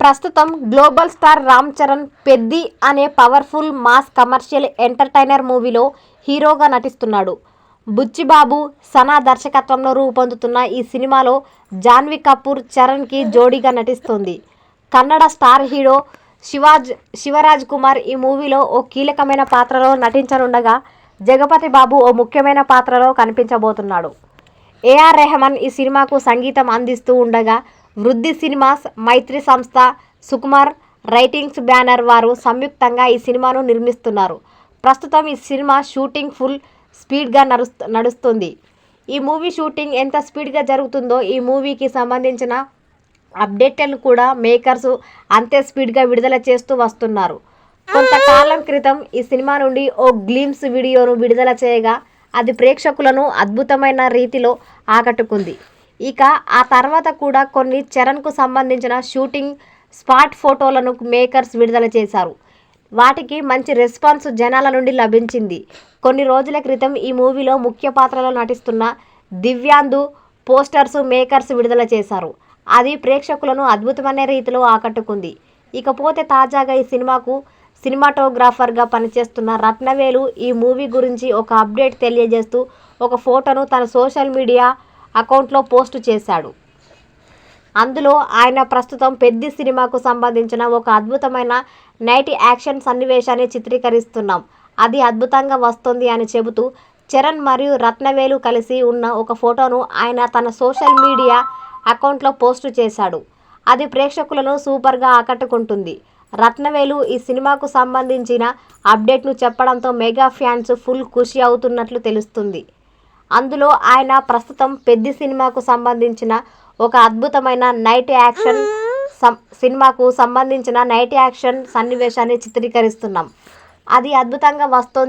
ప్రస్తుతం global star Ram Charan Peddi అనే powerful mass commercial entertainer మూవీలో హీరోగా నటిస్తున్నాడు. బుచ్చిబాబు సనా దర్శకత్వంలో రూపొందుతున్న ఈ సినిమాలో జాన్వీ కపూర్ చరణ్కి జోడీగా నటిస్తుంది. కన్నడ స్టార్ హీరో శివాజ్ శివరాజ్ కుమార్ ఈ మూవీలో ఓ కీలకమైన పాత్రలో నటించనుండగా జగపతి బాబు ఓ ముఖ్యమైన పాత్రలో కనిపించబోతున్నాడు. ఏఆర్ రెహమాన్ ఈ సినిమాకు సంగీతం అందిస్తూ ఉండగా వృద్ధి సినిమాస్ మైత్రి సంస్థ సుకుమార్ రైటింగ్స్ బ్యానర్ వారు సంయుక్తంగా ఈ సినిమాను నిర్మిస్తున్నారు. ప్రస్తుతం ఈ సినిమా షూటింగ్ ఫుల్ స్పీడ్గా నడుస్తు నడుస్తుంది. ఈ మూవీ షూటింగ్ ఎంత స్పీడ్గా జరుగుతుందో ఈ మూవీకి సంబంధించిన అప్డేట్లను కూడా మేకర్స్ అంతే స్పీడ్గా విడుదల చేస్తూ వస్తున్నారు. కొంతకాలం క్రితం ఈ సినిమా నుండి ఓ గ్లిమ్స్ వీడియోను విడుదల చేయగా అది ప్రేక్షకులను అద్భుతమైన రీతిలో ఆకట్టుకుంది. ఇక ఆ తర్వాత కూడా కొన్ని చరణ్కు సంబంధించిన షూటింగ్ స్పాట్ ఫోటోలను మేకర్స్ విడుదల చేశారు. వాటికి మంచి రెస్పాన్స్ జనాల నుండి లభించింది. కొన్ని రోజుల క్రితం ఈ మూవీలో ముఖ్య పాత్రలో నటిస్తున్న దివ్యాందు పోస్టర్స్ మేకర్స్ విడుదల చేశారు. అది ప్రేక్షకులను అద్భుతమైన రీతిలో ఆకట్టుకుంది. ఇకపోతే తాజాగా ఈ సినిమాకు సినిమాటోగ్రాఫర్గా పనిచేస్తున్న రత్నవేలు ఈ మూవీ గురించి ఒక అప్డేట్ తెలియజేస్తూ ఒక ఫోటోను తన సోషల్ మీడియా అకౌంట్లో పోస్ట్ చేశాడు. అందులో ఆయన ప్రస్తుతం పెద్ది సినిమాకు సంబంధించిన ఒక అద్భుతమైన నైట్ యాక్షన్ సన్నివేశాన్ని చిత్రీకరిస్తున్నాం. అది అద్భుతంగా వస్తుంది అని చెబుతూ చరణ్ మరియు రత్నవేలు కలిసి ఉన్న ఒక ఫోటోను ఆయన తన సోషల్ మీడియా అకౌంట్లో పోస్ట్ చేశాడు. అది ప్రేక్షకులను సూపర్గా ఆకట్టుకుంటుంది. రత్నవేలు ఈ సినిమాకు సంబంధించిన అప్డేట్ను చెప్పడంతో మెగా ఫ్యాన్స్ ఫుల్ ఖుషి అవుతున్నట్లు తెలుస్తుంది. అందులో ఆయన ప్రస్తుతం పెద్ది సినిమాకు సంబంధించిన ఒక అద్భుతమైన నైట్ యాక్షన్ సం- సినిమాకు సంబంధించిన నైట్ యాక్షన్ సన్నివేశాన్ని చిత్రీకరిస్తున్నాం. అది అద్భుతంగా వస్తుంది.